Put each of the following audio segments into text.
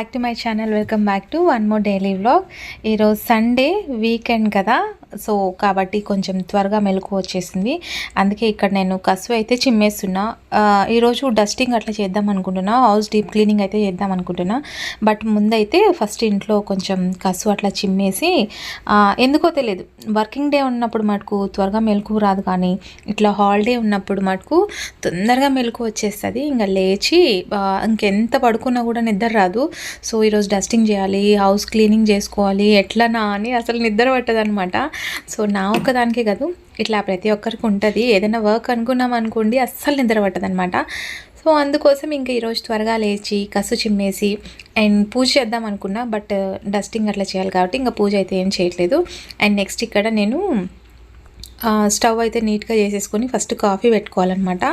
Back to my channel welcome back to one more daily vlog ఈరోజు Sunday weekend కదా. So కాబట్టి కొంచెం త్వరగా మెలకు వచ్చేసింది. అందుకే ఇక్కడ నేను కసువు అయితే చిమ్మేస్తున్నా. ఈరోజు డస్టింగ్ అట్లా చేద్దాం అనుకుంటున్నా. హౌస్ డీప్ క్లీనింగ్ అయితే చేద్దాం అనుకుంటున్నా. బట్ ముందైతే ఫస్ట్ ఇంట్లో కొంచెం కసు అట్లా చిమ్మేసి ఎందుకో తెలియదు. వర్కింగ్ డే ఉన్నప్పుడు మటుకు త్వరగా మెలకు రాదు కానీ ఇట్లా హాలిడే ఉన్నప్పుడు మటుకు తొందరగా మెలకు వచ్చేస్తుంది. ఇంకా లేచి ఇంకెంత పడుకున్నా కూడా నిద్ర రాదు. సో ఈరోజు డస్టింగ్ చేయాలి హౌస్ క్లీనింగ్ చేసుకోవాలి ఎట్లనా అని అసలు నిద్ర పట్టదనమాట సో నా ఒక్కదానికే కాదు ఇట్లా ప్రతి ఒక్కరికి ఉంటుంది. ఏదైనా వర్క్ అనుకున్నాం అనుకోండి అస్సలు నిద్ర పట్టదనమాట సో అందుకోసం ఇంకా ఈరోజు త్వరగా లేచి కసు చిమ్మేసి అండ్ పూజ చేద్దాం అనుకున్నా బట్ డస్టింగ్ అట్లా చేయాలి కాబట్టి ఇంకా పూజ అయితే ఏం చేయట్లేదు. అండ్ నెక్స్ట్ ఇక్కడ నేను స్టవ్ అయితే నీట్గా చేసేసుకొని ఫస్ట్ కాఫీ పెట్టుకోవాలన్నమాట.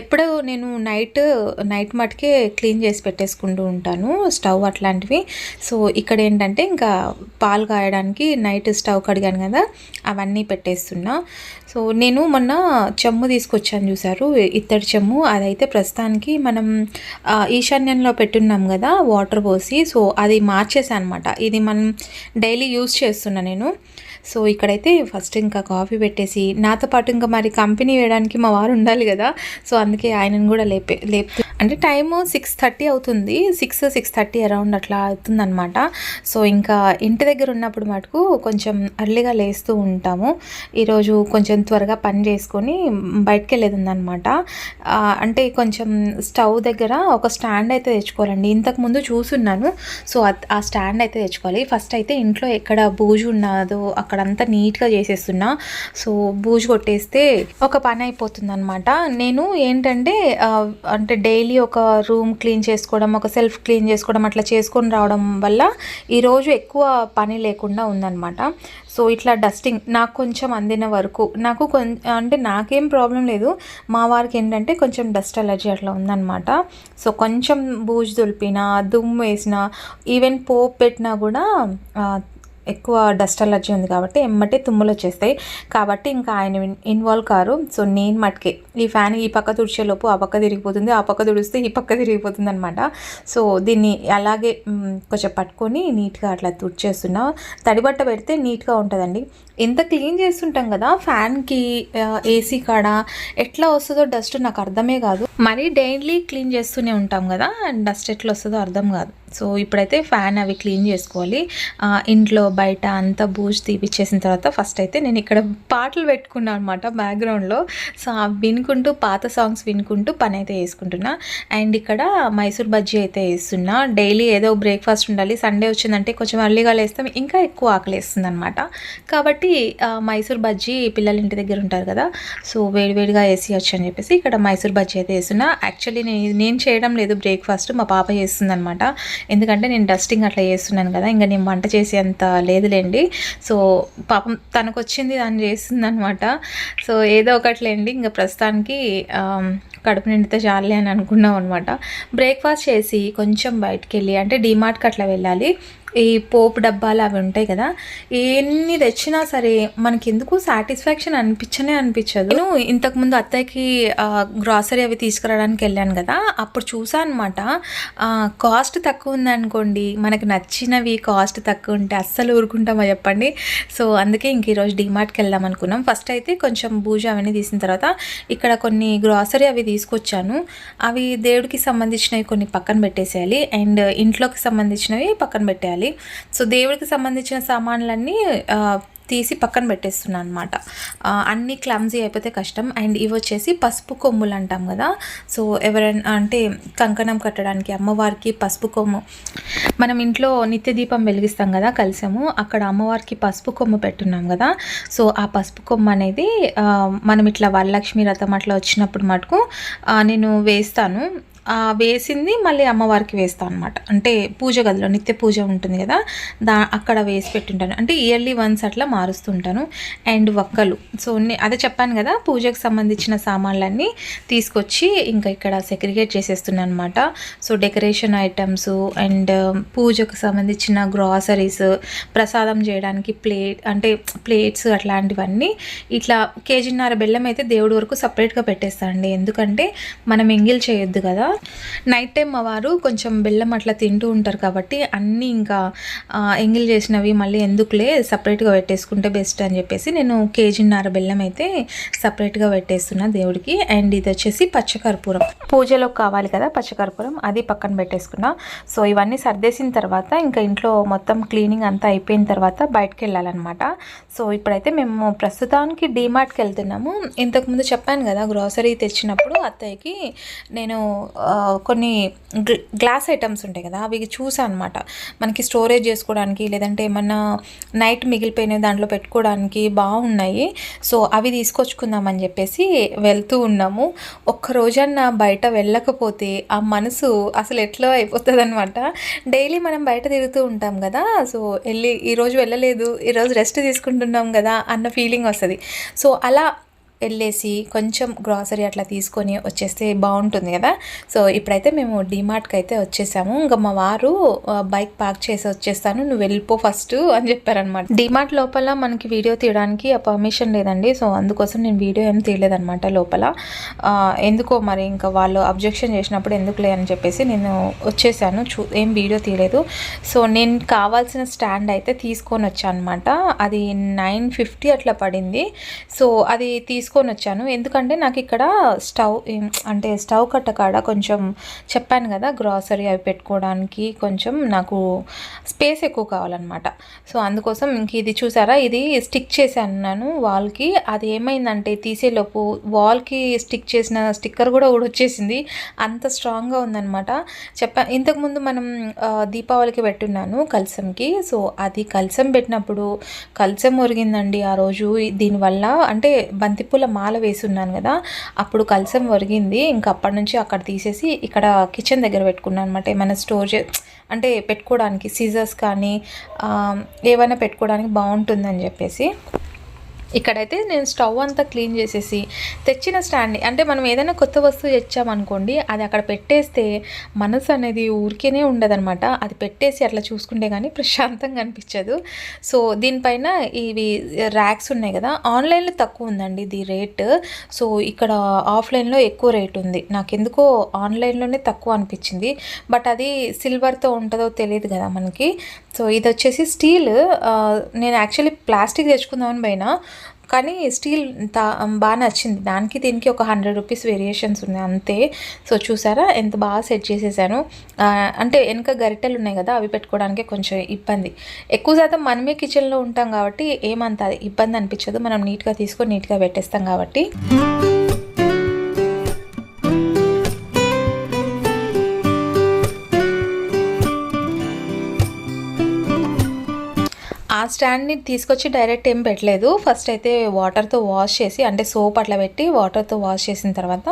ఎప్పుడు నేను నైట్ నైట్ మటుకే క్లీన్ చేసి పెట్టేసుకుంటూ ఉంటాను స్టవ్ అట్లాంటివి. సో ఇక్కడ ఏంటంటే ఇంకా పాలు కాయడానికి నైట్ స్టవ్ కడిగాను కదా అవన్నీ పెట్టేస్తున్నా. సో నేను మొన్న చెమ్ము తీసుకొచ్చాను చూసారు ఇత్తడి చెమ్ము. అదైతే ప్రస్తుతానికి మనం ఈశాన్యంలో పెట్టున్నాం కదా వాటర్ పోసి. సో అది మార్చేసాను అనమాట ఇది మనం డైలీ యూస్ చేస్తున్నా నేను. సో ఇక్కడైతే ఫస్ట్ ఇంకా కాఫీ పెట్టేసి నాతో పాటు ఇంకా మరి కంపెనీ వేయడానికి మా వారు ఉండాలి కదా. సో అందుకే ఆయనను కూడా లేపే లేపు అంటే టైము సిక్స్ థర్టీ అవుతుంది. సిక్స్ సిక్స్ థర్టీ అరౌండ్ అట్లా అవుతుందనమాట సో ఇంకా ఇంటి దగ్గర ఉన్నప్పుడు మటుకు కొంచెం అర్లీగా లేస్తూ ఉంటాము. ఈరోజు కొంచెం త్వరగా పని చేసుకొని బయటకు వెళ్ళేదిందనమాట అంటే కొంచెం స్టవ్ దగ్గర ఒక స్టాండ్ అయితే తెచ్చుకోవాలండి. ఇంతకుముందు చూసున్నాను. సో ఆ స్టాండ్ అయితే తెచ్చుకోవాలి. ఫస్ట్ అయితే ఇంట్లో ఎక్కడ బూజు ఉన్నదో అక్కడంతా నీట్గా చేసేస్తున్నా. సో బూజు కొట్టేస్తే ఒక పని అయిపోతుంది అనమాట నేను ఏంటంటే అంటే డైలీ ఒక రూమ్ క్లీన్ చేసుకోవడం ఒక సెల్ఫ్ క్లీన్ చేసుకోవడం అట్లా చేసుకొని రావడం వల్ల ఈరోజు ఎక్కువ పని లేకుండా ఉందన్నమాట. సో ఇట్లా డస్టింగ్ నాకు కొంచెం అందిన వరకు నాకు కొం అంటే నాకేం ప్రాబ్లం లేదు. మా వారికి ఏంటంటే కొంచెం డస్ట్ అలర్జీ అట్లా ఉందన్నమాట. సో కొంచెం బూజు దులిపినా దుమ్ము వేసినా ఈవెన్ పోపు పెట్టినా కూడా ఎక్కువ డస్ట్ అలర్జీ ఉంది కాబట్టి ఎమ్మటే తుమ్ములు వచ్చేస్తాయి. కాబట్టి ఇంకా ఆయన ఇన్వాల్వ్ కారు. సో నేను మటుకే ఈ ఫ్యాన్ ఈ పక్క తుడిచేలోపు ఆ పక్క తిరిగిపోతుంది ఆ పక్క తుడిస్తే ఈ పక్క తిరిగిపోతుంది అనమాట సో దీన్ని అలాగే కొంచెం పట్టుకొని నీట్గా అట్లా తుడిచేస్తున్నా. తడిబట్ట పెడితే నీట్గా ఉంటుందండి. ఎంత క్లీన్ చేస్తుంటాం కదా ఫ్యాన్కి ఏసీ కాడ ఎట్లా వస్తుందో డస్ట్ నాకు అర్థమే కాదు. మరీ డైలీ క్లీన్ చేస్తూనే ఉంటాం కదా డస్ట్ ఎట్లా వస్తుందో అర్థం కాదు. సో ఇప్పుడైతే ఫ్యాన్ అవి క్లీన్ చేసుకోవాలి. ఇంట్లో బయట అంతా బూజు తీపిచ్చేసిన తర్వాత ఫస్ట్ అయితే నేను ఇక్కడ పాటలు పెట్టుకున్నాను అనమాట బ్యాక్గ్రౌండ్లో సో అవి వినుకుంటూ పాత సాంగ్స్ వినుకుంటూ పని అయితే వేసుకుంటున్నా అండ్ ఇక్కడ మైసూర్ బజ్జీ అయితే వేస్తున్నా. డైలీ ఏదో బ్రేక్ఫాస్ట్ ఉండాలి సండే వచ్చిందంటే కొంచెం అర్లీగా లేస్తాం ఇంకా ఎక్కువ ఆకలి వేస్తుంది అనమాట కాబట్టి మైసూర్ బజ్జీ పిల్లల ఇంటి దగ్గర ఉంటారు కదా సో వేడివేడిగా వేసి వచ్చి అని చెప్పేసి ఇక్కడ మైసూర్ బజ్జీ అయితే వేస్తున్నా. యాక్చువల్లీ నేను నేను చేయడం లేదు బ్రేక్ఫాస్ట్ మా పాప చేస్తుంది అనమాట ఎందుకంటే నేను డస్టింగ్ అట్లా చేస్తున్నాను కదా ఇంకా నేను వంట చేసేంత లేదులేండి. సో పాపం తనకు వచ్చింది దాన్ని చేస్తుంది అనమాట సో ఏదో ఒకట్లేండి ఇంకా ప్రస్తుతానికి కడుపు నిండితే చాలే అని అనుకున్నాం అనమాట బ్రేక్ఫాస్ట్ చేసి కొంచెం బయటికి వెళ్ళి అంటే డిమార్ట్కి అట్లా వెళ్ళాలి. ఈ పోపు డబ్బాలు అవి ఉంటాయి కదా ఎన్ని తెచ్చినా సరే మనకి ఎందుకు సాటిస్ఫాక్షన్ అనిపించనే అనిపించదు. నేను ఇంతకుముందు అత్తయ్యకి గ్రాసరీ అవి తీసుకురావడానికి వెళ్ళాను కదా అప్పుడు చూసాను అనమాట కాస్ట్ తక్కువ ఉందనుకోండి మనకు నచ్చినవి కాస్ట్ తక్కువ ఉంటే అస్సలు ఊరుకుంటామో చెప్పండి. సో అందుకే ఇంక ఈరోజు డిమార్ట్కి వెళ్దాం అనుకున్నాం. ఫస్ట్ అయితే కొంచెం బూజ అవన్నీ తీసిన తర్వాత ఇక్కడ కొన్ని గ్రాసరీ అవి తీసుకొచ్చాను. అవి దేవుడికి సంబంధించినవి కొన్ని పక్కన పెట్టేసేయాలి. అండ్ ఇంట్లోకి సంబంధించినవి పక్కన పెట్టేయాలి. సో దేవుడికి సంబంధించిన సామాన్లన్నీ తీసి పక్కన పెట్టేస్తున్నాను అనమాట అన్నీ క్లమ్జీ అయిపోతే కష్టం. అండ్ ఇవి వచ్చేసి పసుపు కొమ్ములు అంటాం కదా. సో ఎవరైనా అంటే కంకణం కట్టడానికి అమ్మవారికి పసుపు కొమ్ము. మనం ఇంట్లో నిత్య దీపం వెలిగిస్తాం కదా కలిసాము. అక్కడ అమ్మవారికి పసుపు కొమ్ము పెట్టున్నాం కదా. సో ఆ పసుపు కొమ్ము అనేది మనం ఇట్లా వరలక్ష్మి రథం అట్లా వచ్చినప్పుడు మటుకు నేను వేస్తాను. వేసింది మళ్ళీ అమ్మవారికి వేస్తాను అనమాట అంటే పూజ గదిలో నిత్య పూజ ఉంటుంది కదా దా అక్కడ వేసి పెట్టుంటాను. అంటే ఇయర్లీ వన్స్ అట్లా మారుస్తుంటాను. అండ్ వక్కలు. సో నే- అదే చెప్పాను కదా పూజకు సంబంధించిన సామాన్లన్నీ తీసుకొచ్చి ఇంకా ఇక్కడ సెగ్రిగేట్ చేసేస్తున్నాను అనమాట సో డెకరేషన్ ఐటమ్స్ అండ్ పూజకు సంబంధించిన గ్రాసరీస్ ప్రసాదం చేయడానికి ప్లేట్ అంటే ప్లేట్స్ అట్లాంటివన్నీ ఇట్లా కేజీన్నర బెల్లం అయితే దేవుడి వరకు సపరేట్గా పెట్టేస్తానండి ఎందుకంటే మనం ఎంగిల్ చేయొద్దు కదా. నైట్ టైం మా వారు కొంచెం బెల్లం అట్లా తింటూ ఉంటారు కాబట్టి అన్నీ ఇంకా ఎంగిల్ చేసినవి మళ్ళీ ఎందుకులే సపరేట్గా పెట్టేసుకుంటే బెస్ట్ అని చెప్పేసి నేను కేజీన్నర బెల్లం అయితే సపరేట్గా పెట్టేస్తున్నా దేవుడికి. అండ్ ఇది వచ్చేసి పచ్చకర్పూరం. పూజలో కావాలి కదా పచ్చకర్పూరం అది పక్కన పెట్టేసుకున్నా. సో ఇవన్నీ సర్దేసిన తర్వాత ఇంకా ఇంట్లో మొత్తం క్లీనింగ్ అంతా అయిపోయిన తర్వాత బయటకు వెళ్ళాలన్నమాట సో ఇప్పుడైతే మేము ప్రస్తుతానికి డీమార్ట్కి వెళ్తున్నాము ఇంతకుముందు చెప్పాను కదా గ్రాసరీ తెచ్చినప్పుడు అత్తయ్యకి నేను కొన్ని గ్లాస్ ఐటమ్స్ ఉంటాయి కదా అవి చూసాను అనమాట మనకి స్టోరేజ్ చేసుకోవడానికి లేదంటే ఏమన్నా నైట్ మిగిలిపోయిన దాంట్లో పెట్టుకోవడానికి బాగున్నాయి. సో అవి తీసుకొచ్చుకుందామని చెప్పేసి వెళ్తూ ఉన్నాము. ఒక్క రోజన్నా బయట వెళ్ళకపోతే ఆ మనసు అసలు ఎట్లా అయిపోతుంది అనమాట డైలీ మనం బయట తిరుగుతూ ఉంటాం కదా సో వెళ్ళి ఈరోజు వెళ్ళలేదు ఈరోజు రెస్ట్ తీసుకుంటున్నాం కదా అన్న ఫీలింగ్ వస్తుంది. సో అలా వెళ్ళేసి కొంచెం గ్రాసరీ అట్లా తీసుకొని వచ్చేస్తే బాగుంటుంది కదా. సో ఇప్పుడైతే మేము డిమార్ట్కి అయితే వచ్చేసాము. ఇంకా మా వారు బైక్ పార్క్ చేసి వచ్చేస్తాను. నువ్వు వెళ్ళిపో ఫస్ట్ అని చెప్పారనమాట డిమార్ట్ లోపల మనకి వీడియో తీయడానికి ఆ పర్మిషన్ లేదండి. సో అందుకోసం నేను వీడియో ఏం తీయలేదనమాట లోపల. ఎందుకో మరి ఇంకా వాళ్ళు అబ్జెక్షన్ చేసినప్పుడు ఎందుకులే అని చెప్పేసి నేను వచ్చేసాను. చూ ఏం వీడియో తీయలేదు. సో నేను కావాల్సిన స్టాండ్ అయితే తీసుకొని వచ్చాను అనమాట అది నైన్ ఫిఫ్టీ అట్లా పడింది. సో అది తీసుకొని వచ్చాను ఎందుకంటే నాకు ఇక్కడ స్టవ్ అంటే స్టవ్ కట్ట కాడ కొంచెం చెప్పాను కదా గ్రాసరీ అవి పెట్టుకోవడానికి కొంచెం నాకు స్పేస్ ఎక్కువ కావాలన్నమాట. సో అందుకోసం ఇంక ఇది చూసారా ఇది స్టిక్ చేశాను నేను వాల్కి. అది ఏమైందంటే తీసేలోపు వాల్కి స్టిక్ చేసిన స్టిక్కర్ కూడా ఊడొచ్చేసింది. అంత స్ట్రాంగ్గా ఉందన్నమాట. చెప్పా ఇంతకుముందు మనం దీపావళికి పెట్టున్నాను కలసంకి. సో అది కలసం పెట్టినప్పుడు కలసం ఒరిగిందండి ఆ రోజు. దీనివల్ల అంటే బంతిపూల మాల వేసి ఉన్నాను కదా అప్పుడు కలసం ఒరిగింది. ఇంకా అప్పటి నుంచి అక్కడ తీసేసి ఇక్కడ కిచెన్ దగ్గర పెట్టుకున్నాను అనమాట ఏమైనా స్టోర్ చే అంటే పెట్టుకోవడానికి సీజర్స్ కానీ ఏమైనా పెట్టుకోవడానికి బాగుంటుందని చెప్పేసి. ఇక్కడైతే నేను స్టవ్ అంతా క్లీన్ చేసేసి తెచ్చిన స్టాండ్ని అంటే మనం ఏదైనా కొత్త వస్తువు తెచ్చామనుకోండి అది అక్కడ పెట్టేస్తే మనసు అనేది ఊరికేనే ఉండదనమాట అది పెట్టేసి అట్లా చూసుకుంటే కానీ ప్రశాంతంగా అనిపించదు. సో దీనిపైన ఇవి ర్యాక్స్ ఉన్నాయి కదా ఆన్లైన్లో తక్కువ ఉందండి ఇది రేట్. సో ఇక్కడ ఆఫ్లైన్లో ఎక్కువ రేట్ ఉంది. నాకు ఎందుకో ఆన్లైన్లోనే తక్కువ అనిపించింది. బట్ అది సిల్వర్తో ఉంటుందో తెలియదు కదా మనకి. సో ఇది వచ్చేసి స్టీల్ నేను యాక్చువల్లీ ప్లాస్టిక్ తెచ్చుకుందామని పైన కానీ స్టీల్ తా బాగా నచ్చింది. దానికి దీనికి ఒక హండ్రెడ్ రూపీస్ వేరియేషన్స్ ఉన్నాయి అంతే. సో చూసారా? ఎంత బాగా సెట్ చేసేసాను. అంటే వెనక గరిటెలు ఉన్నాయి కదా అవి పెట్టుకోవడానికి కొంచెం ఇబ్బంది. ఎక్కువ శాతం మనమే కిచెన్లో ఉంటాం కాబట్టి ఏమంత ఇబ్బంది అనిపించదు. మనం నీట్గా తీసుకొని నీట్గా పెట్టేస్తాం కాబట్టి. స్టాండ్ని తీసుకొచ్చి డైరెక్ట్ ఏం పెట్టలేదు. ఫస్ట్ అయితే వాటర్తో వాష్ చేసి అంటే సోప్ అట్లా పెట్టి వాటర్తో వాష్ చేసిన తర్వాత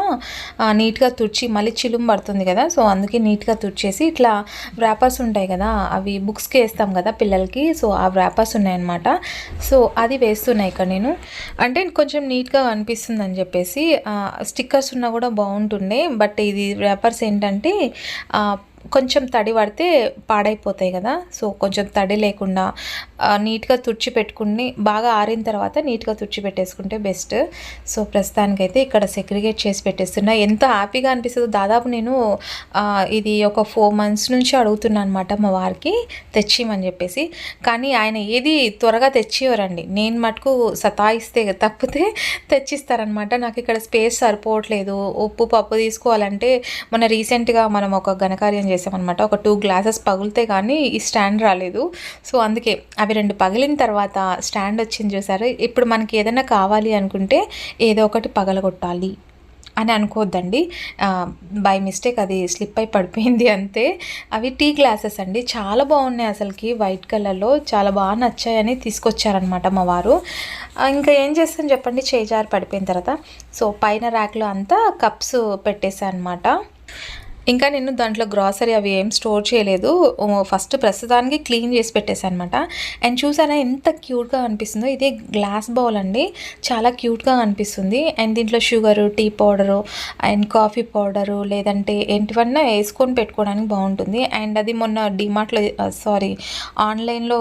నీట్గా తుడిచి మళ్ళీ చిలుం పడుతుంది కదా సో అందుకే నీట్గా తుడిచేసి ఇట్లా వ్రాపర్స్ ఉంటాయి కదా అవి బుక్స్కి వేస్తాం కదా పిల్లలకి సో ఆ వ్రాపర్స్ ఉన్నాయన్నమాట. సో అది వేస్తున్నాయి ఇక్కడ నేను. అంటే కొంచెం నీట్గా అనిపిస్తుంది అని చెప్పేసి స్టిక్కర్స్ ఉన్నా కూడా బాగుంటుండే బట్ ఇది వ్రాపర్స్ ఏంటంటే కొంచెం తడి పడితే పాడైపోతాయి కదా. సో కొంచెం తడి లేకుండా నీట్గా తుడిచి పెట్టుకుని బాగా ఆరిన తర్వాత నీట్గా తుడిచి పెట్టేసుకుంటే బెస్ట్. సో ప్రస్తుతానికైతే ఇక్కడ సెగ్రిగేట్ చేసి పెట్టేస్తున్నా. ఎంత హ్యాపీగా అనిపిస్తుందో దాదాపు నేను ఇది ఒక ఫోర్ మంత్స్ నుంచి అడుగుతున్నాను అనమాట మా వారికి తెచ్చిమని చెప్పేసి. కానీ ఆయన ఏది త్వరగా తెచ్చివ్వరండి. నేను మటుకు సతాయిస్తే తప్పితే తెచ్చిస్తారనమాట నాకు ఇక్కడ స్పేస్ సరిపోవట్లేదు. ఉప్పు పప్పు తీసుకోవాలంటే మన రీసెంట్గా మనం ఒక ఘనకార్యం చేసామన్నమాట. ఒక టూ గ్లాసెస్ పగిలితే కానీ ఈ స్టాండ్ రాలేదు. సో అందుకే అవి రెండు పగిలిన తర్వాత స్టాండ్ వచ్చింది చూసారు? ఇప్పుడు మనకి ఏదైనా కావాలి అనుకుంటే ఏదో ఒకటి పగలగొట్టాలి అని అనుకోవద్దండి బై మిస్టేక్ అది స్లిప్ అయి పడిపోయింది అంతే. అవి టీ గ్లాసెస్ అండి. చాలా బాగున్నాయి అసలుకి. వైట్ కలర్లో చాలా బాగా నచ్చాయని తీసుకొచ్చారనమాట మా వారు. ఇంకా ఏం చేస్తాను చెప్పండి? చేజారి పడిపోయిన తర్వాత. సో పైన ర్యాక్లో అంతా కప్స్ పెట్టేశాను అనమాట ఇంకా నేను దాంట్లో గ్రాసరీ అవి ఏం స్టోర్ చేయలేదు. ఫస్ట్ ప్రస్తుతానికి క్లీన్ చేసి పెట్టేసాను అనమాట అండ్ చూసారా ఎంత క్యూట్గా అనిపిస్తుందో? ఇది గ్లాస్ బౌల్ అండి. చాలా క్యూట్గా అనిపిస్తుంది. అండ్ దీంట్లో sugar tea powder and coffee powder లేదంటే ఏంటివన్నా వేసుకొని పెట్టుకోవడానికి బాగుంటుంది. అండ్ అది మొన్న డిమార్ట్లో సారీ ఆన్లైన్లో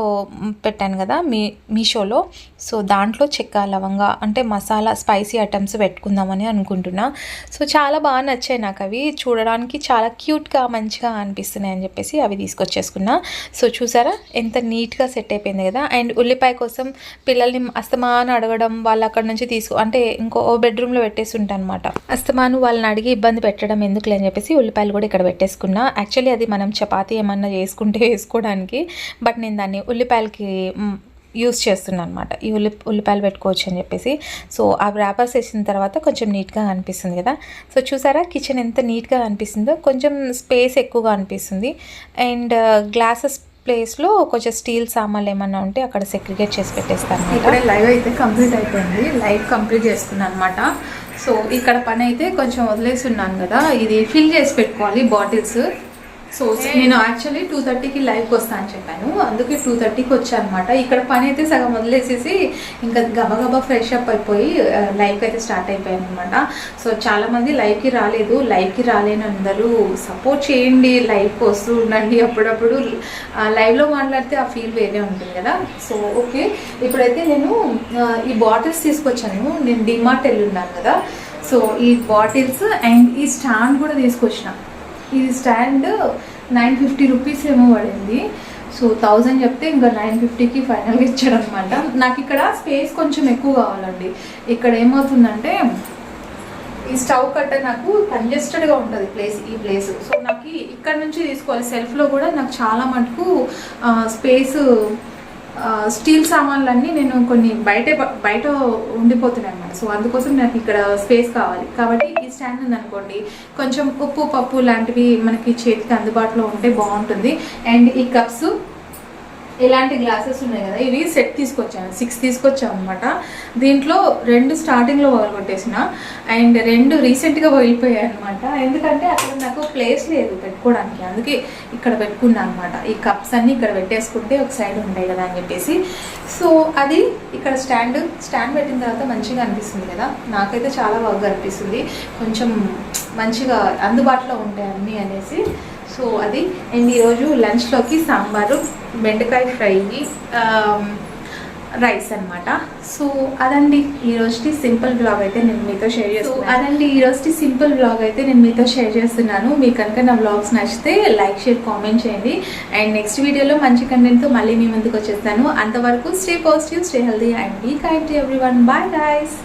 పెట్టాను కదా మీ మీషోలో. సో దాంట్లో చెక్క లవంగా అంటే మసాలా స్పైసీ ఐటమ్స్ పెట్టుకుందామని అనుకుంటున్నా. సో చాలా బాగా నచ్చాయి నాకు అవి. చూడడానికి చాలా క్యూట్గా మంచిగా అనిపిస్తున్నాయి అని చెప్పేసి అవి తీసుకొచ్చేసుకున్నా. సో చూసారా? ఎంత నీట్గా సెట్ అయిపోయింది కదా? అండ్ ఉల్లిపాయ కోసం పిల్లల్ని అస్తమాను అడగడం వాళ్ళు అక్కడ నుంచి తీసుకో అంటే ఇంకో బెడ్రూమ్లో పెట్టేసి ఉంటాను అనమాట అస్తమాను వాళ్ళని అడిగి ఇబ్బంది పెట్టడం ఎందుకులే అని చెప్పేసి ఉల్లిపాయలు కూడా ఇక్కడ పెట్టేసుకున్నా. యాక్చువల్లీ అది మనం చపాతీ ఏమన్నా చేసుకుంటే వేసుకోవడానికి. బట్ నేను దాన్ని ఉల్లిపాయలకి యూస్ చేస్తున్నాను అనమాట ఈ ఉల్లి ఉల్లిపాయలు పెట్టుకోవచ్చు అని చెప్పేసి. సో ఆ ర్యాపర్స్ వేసిన తర్వాత కొంచెం నీట్గా అనిపిస్తుంది కదా. సో చూసారా? కిచెన్ ఎంత నీట్గా అనిపిస్తుందో. కొంచెం స్పేస్ ఎక్కువగా అనిపిస్తుంది. అండ్ uh, గ్లాసెస్ ప్లేస్లో కొంచెం స్టీల్ సామాన్లు ఏమన్నా ఉంటే అక్కడ సెగ్రిగేట్ చేసి పెట్టేస్తాను ఇక్కడే లైవ్ అయితే కంప్లీట్ అయిపోయింది. లైవ్ కంప్లీట్ చేస్తున్నాను అనమాట సో ఇక్కడ పని అయితే కొంచెం వదిలేసి ఉన్నాను కదా. ఇది ఫిల్ చేసి పెట్టుకోవాలి బాటిల్స్ సో నేను యాక్చువల్లీ టూ థర్టీకి లైవ్కి వస్తా అని చెప్పాను. అందుకే టూ థర్టీకి వచ్చాను అనమాట ఇక్కడ పని అయితే సగం వదిలేసేసి ఇంకా గబగబా ఫ్రెష్ అప్ అయిపోయి లైవ్కి అయితే స్టార్ట్ అయిపోయాను అనమాట సో చాలా మంది లైవ్కి రాలేదు లైవ్కి రాలేని అందరూ సపోర్ట్ చేయండి. లైవ్కి వస్తూ ఉండండి అప్పుడప్పుడు. లైవ్లో మాట్లాడితే ఆ ఫీల్ వేరే ఉంటుంది కదా. సో ఓకే ఇప్పుడైతే నేను ఈ బాటిల్స్ తీసుకొచ్చాను. నేను డిమార్ట్ వెళ్ళి ఉన్నాను కదా. సో ఈ బాటిల్స్ అండ్ ఈ స్టాండ్ కూడా తీసుకొచ్చిన. ఇది స్టాండ్ నైన్ ఫిఫ్టీ రూపీస్ ఏమో పడింది. సో థౌజండ్ చెప్తే ఇంకా నైన్ ఫిఫ్టీకి ఫైనల్గా ఇచ్చాడు అనమాట నాకు ఇక్కడ స్పేస్ కొంచెం ఎక్కువ కావాలండి. ఇక్కడ ఏమవుతుందంటే ఈ స్టవ్ కట్ట నాకు కంజెస్టెడ్గా ఉంటుంది ప్లేస్ ఈ ప్లేస్. సో నాకు ఇక్కడ నుంచి తీసుకోవాలి. సెల్ఫ్లో కూడా నాకు చాలా మటుకు స్పేస్ స్టీల్ సామాన్లన్నీ నేను కొన్ని బయట బయట ఉండిపోతున్నాయి సో అందుకోసం నాకు ఇక్కడ స్పేస్ కావాలి. కాబట్టి ఈ స్టాండ్ ఉంది అనుకోండి కొంచెం ఉప్పు పప్పు లాంటివి మనకి చేతికి అందుబాటులో ఉంటే బాగుంటుంది. అండ్ ఈ కప్స్ ఇలాంటి గ్లాసెస్ ఉన్నాయి కదా ఇవి సెట్ తీసుకొచ్చాను సిక్స్ తీసుకొచ్చాను అనమాట దీంట్లో రెండు స్టార్టింగ్లో వదిలిపెట్టేసిన అండ్ రెండు రీసెంట్గా వదిలిపోయాయి అనమాట ఎందుకంటే అక్కడ నాకు ప్లేస్ లేదు పెట్టుకోవడానికి. అందుకే ఇక్కడ పెట్టుకున్నాను అనమాట ఈ కప్స్ అన్నీ ఇక్కడ పెట్టేసుకుంటే ఒక సైడ్ ఉంటాయి కదా అని చెప్పేసి. సో అది ఇక్కడ స్టాండ్ స్టాండ్ పెట్టిన తర్వాత మంచిగా అనిపిస్తుంది కదా. నాకైతే చాలా బాగా అనిపిస్తుంది. కొంచెం మంచిగా అందుబాటులో ఉంటాయి అన్నీ అనేసి. సో అది. అండ్ ఈరోజు లంచ్లోకి సాంబారు బెండకాయ ఫ్రై రైస్ అన్నమాట. సో అదండి ఈ రోజుకి సింపుల్ బ్లాగ్ అయితే నేను మీతో షేర్ చేస్తున్నాను. అదండి ఈ రోజుకి సింపుల్ బ్లాగ్ అయితే నేను మీతో షేర్ చేస్తున్నాను. మీకు కనుక నా బ్లాగ్స్ నచ్చితే లైక్ షేర్ కామెంట్ చేయండి. అండ్ నెక్స్ట్ వీడియోలో మంచి కంటెంట్తో మళ్ళీ మీ ముందుకు వచ్చేస్తాను. అంతవరకు stay positive stay healthy and be kind to everyone bye guys